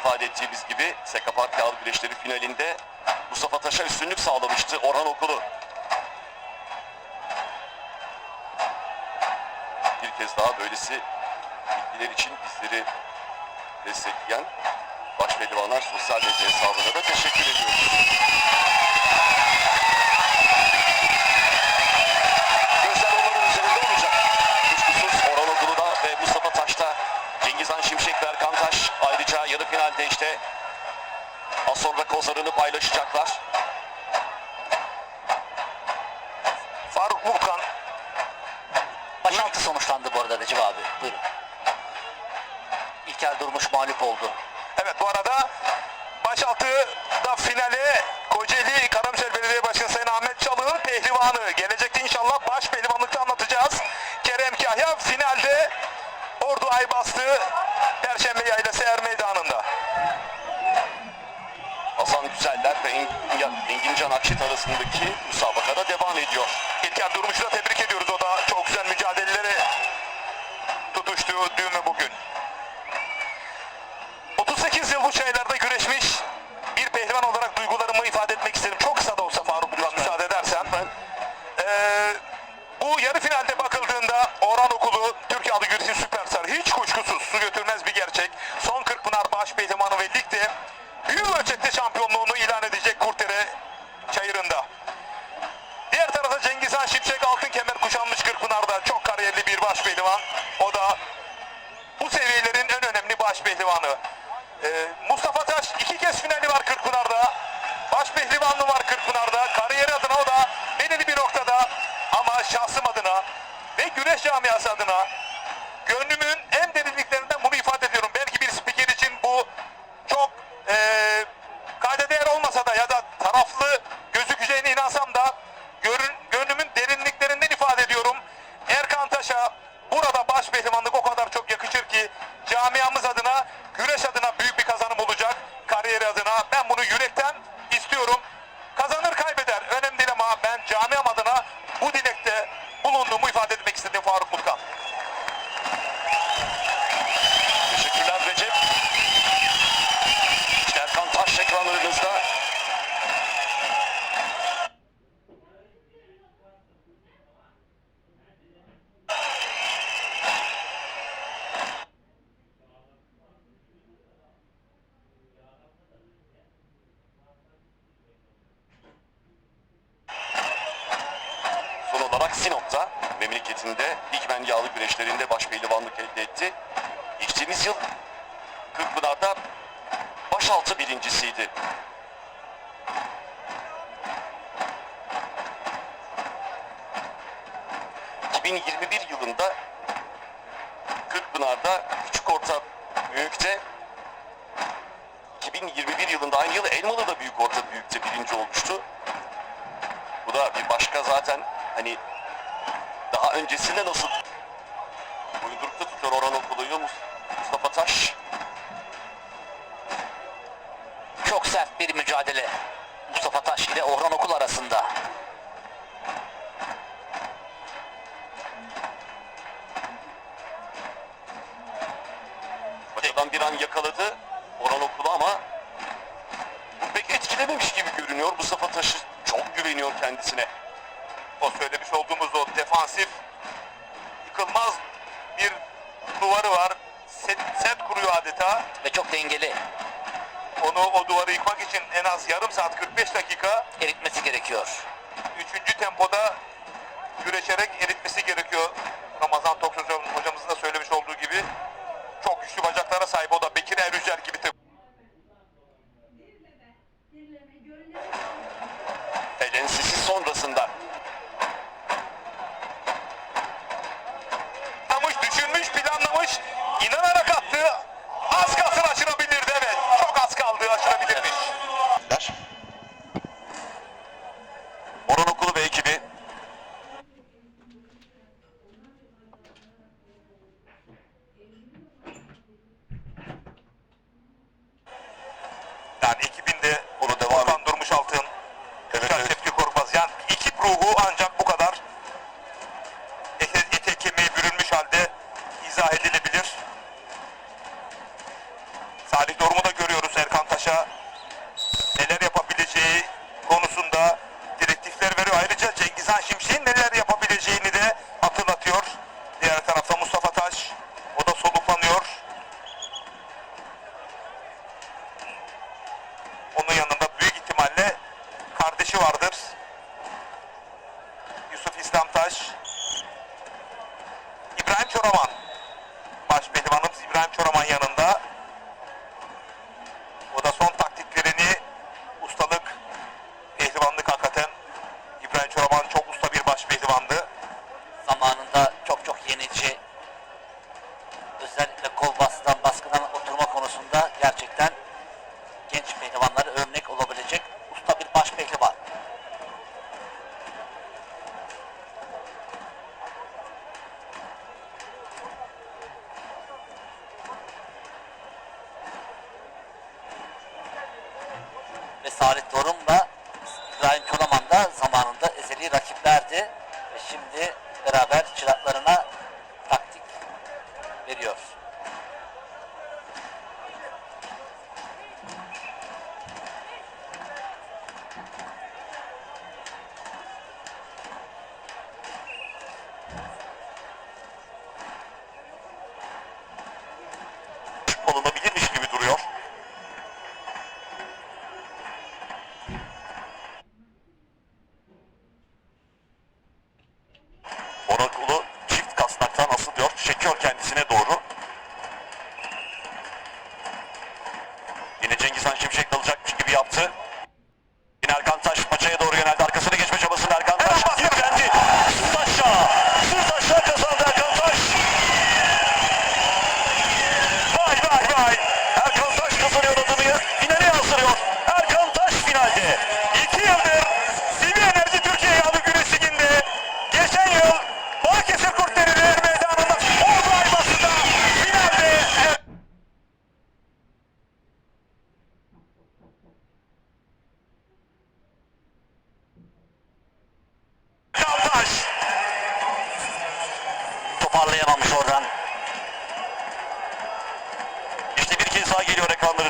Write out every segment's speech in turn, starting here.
ifade ettiğimiz gibi Sekapar Kağıt Güreşleri finalinde Mustafa Taş'a üstünlük sağlamıştı Orhan Okulu. Bir kez daha böylesi bilgiler için bizleri destekleyen baş sosyal medya hesabına da teşekkür ediyoruz. Gözler onların üzerinde olacak. Kuşkusuz Orhan Okulu'da ve Mustafa Taş'ta Cengizhan Şimşek ve Erkan Taş ayrıca yarı finalde işte az sonra kozlarını paylaşacaklar. Faruk Burkan Başaltı sonuçlandı bu arada Recep abi. Buyurun. İlker Durmuş mağlup oldu. Evet bu arada başaltıda finale Kocaeli Karamsel Belediye Başkanı Sayın Ahmet Çalık'ın pehlivanı. Gelecekte inşallah baş pehlivanlıkta anlatacağız. Kerem Kahya finalde Ordu Aybastı Perşembe Yaylası Er Meydanı'nda. Güzeller ve Engin, Can Akşit arasındaki müsabakada devam ediyor. İlker Durmuş'u da tebrik ediyoruz. O da çok güzel mücadeleleri tutuştu düğümü bugün. 38 yıl bu çaylarda güreşmiş bir pehlivan olarak duygularımı ifade etmek isterim. Çok kısa da olsa Faruk biraz müsaade edersen. Ee, bu yarı finalde bakıldığında Orhan Okulu Türkiye adı güreşin süperstar. Hiç kuşkusuz su götürmez bir gerçek. Son Kırkpınar baş pehlivanı ve ligde ölçekte şampiyonluğunu ilan edecek Kurtere çayırında. Diğer tarafta Cengizhan Şipşek altın kemer kuşanmış Kırkpınar'da çok kariyerli bir baş pehlivan. O da bu seviyelerin en önemli baş pehlivanı. Ee, Mustafa Taş iki kez finali var Kırkpınar'da. Baş pehlivanlığı var Kırkpınar'da. Kariyeri adına o da belirli bir noktada ama şahsım adına ve güreş camiası adına gönlümün en derinliklerinden bunu ifade ediyorum. Belki bir spiker için bu çok eee kayda değer olmasa da ya da taraflı gözükeceğine inansam da görün, gönlümün derinliklerinden ifade ediyorum. Erkan Taş'a burada baş pehlivanlık o kadar çok yakışır ki camiamız adına, güreş adına büyük bir kazanım olacak. Kariyeri adına ben bunu yürekten istiyorum. Kazanır kaybeder önemli değil ama ben camiam adına bu dilekte bulunduğumu ifade etmek istedim Faruk Mutkan. Teşekkürler Recep. İşte Erkan Taş ekranlarınızda. Son olarak Sinop'ta memleketinde Dikmen yağlı güreşlerinde baş pehlivanlık elde etti. Geçtiğimiz yıl Kırkpınar'da başaltı birincisiydi. ...2021 yılında... ...Kırkpınar'da küçük orta büyükte... ...2021 yılında aynı yıl Elmalı'da büyük orta büyükte birinci olmuştu. Bu da bir başka zaten hani... öncesinde nasıl... ...uydurukta tutuyor Orhan Okulu'yu Mustafa Taş... Çok sert bir mücadele. Mustafa Taş ile Orhan Okul arasında. Paçadan bir an yakaladı Orhan Okulu ama bu pek etkilememiş gibi görünüyor. Mustafa Taşı çok güveniyor kendisine. O söylemiş olduğumuz o defansif yıkılmaz bir duvarı var. Set, set kuruyor adeta. Ve çok dengeli. Onu o duvarı yıkmak için en az yarım saat 45 dakika Eritmesi gerekiyor. üçüncü tempoda güreşerek eritmesi gerekiyor. Ramazan Toksöz verecekler. Orhan Okulu ve ekibi yani ekibin de onu devam Orhan Durmuş Altın evet, evet. Tepki Korkmaz yani iki ruhu ancak bu kadar ete kemiğe bürünmüş halde izah edilebilir. Salih Dorum'u da görüyoruz Erkan Taş'a Onun yanında büyük ihtimalle kardeşi vardır. Yusuf İslamtaş. İbrahim Çoraman. Baş pehlivanımız İbrahim Çoraman yanında. O da son taktiklerini ustalık pehlivanlık hakikaten İbrahim Çoraman çok Salih Dorum'la İbrahim Kolaman zamanında ezeli rakiplerdi. Ve şimdi beraber çıraklarına Şimşek dalacakmış gibi yaptı. kez daha geliyor ekranlarınıza.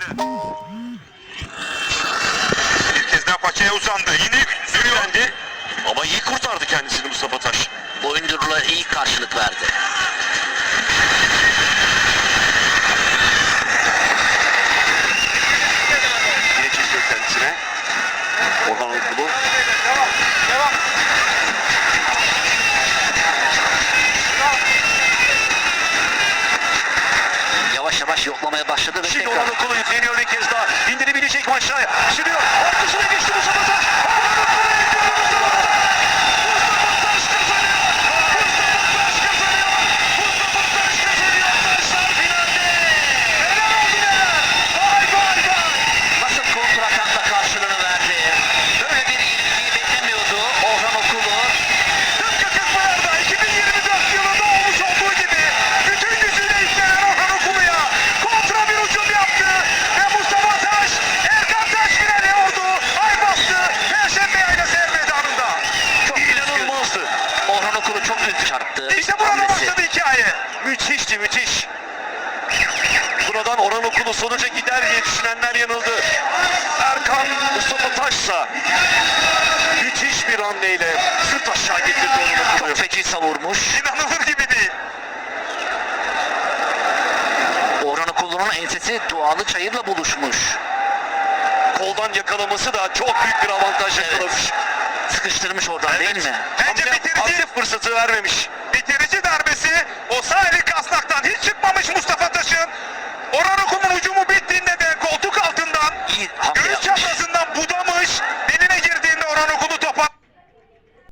döndü. Bir kez daha paçaya uzandı. Yine sürüyor. Ama iyi kurtardı kendisini Mustafa Taş. Boyundurla iyi karşılık verdi. Yine çekiyor kendisine. Orhan Okulu. Devam, devam. atmaya başladı ve Şimdi tekrar... onun kolu yükleniyor bir kez daha. İndirebilecek mi aşağıya? Sürüyor. Ortasına geçti bu sefer. Sonuca gider diye düşünenler yanıldı. Erkan Mustafa Taşsa müthiş bir hamleyle sırt aşağı getirdi Okulu'yu. Çok feci savurmuş. İnanılır gibi değil. Orhan Okulu'nun ensesi dualı çayırla buluşmuş. Koldan yakalaması da çok büyük bir avantaj yakalamış. Sıkıştırmış oradan değil mi? Bence Hamle- bitirici, fırsatı vermemiş. bitirici darbesi o sağ eli Orhan Okun'un hücumu bittiğinde de koltuk altından göğüs çaprazından budamış.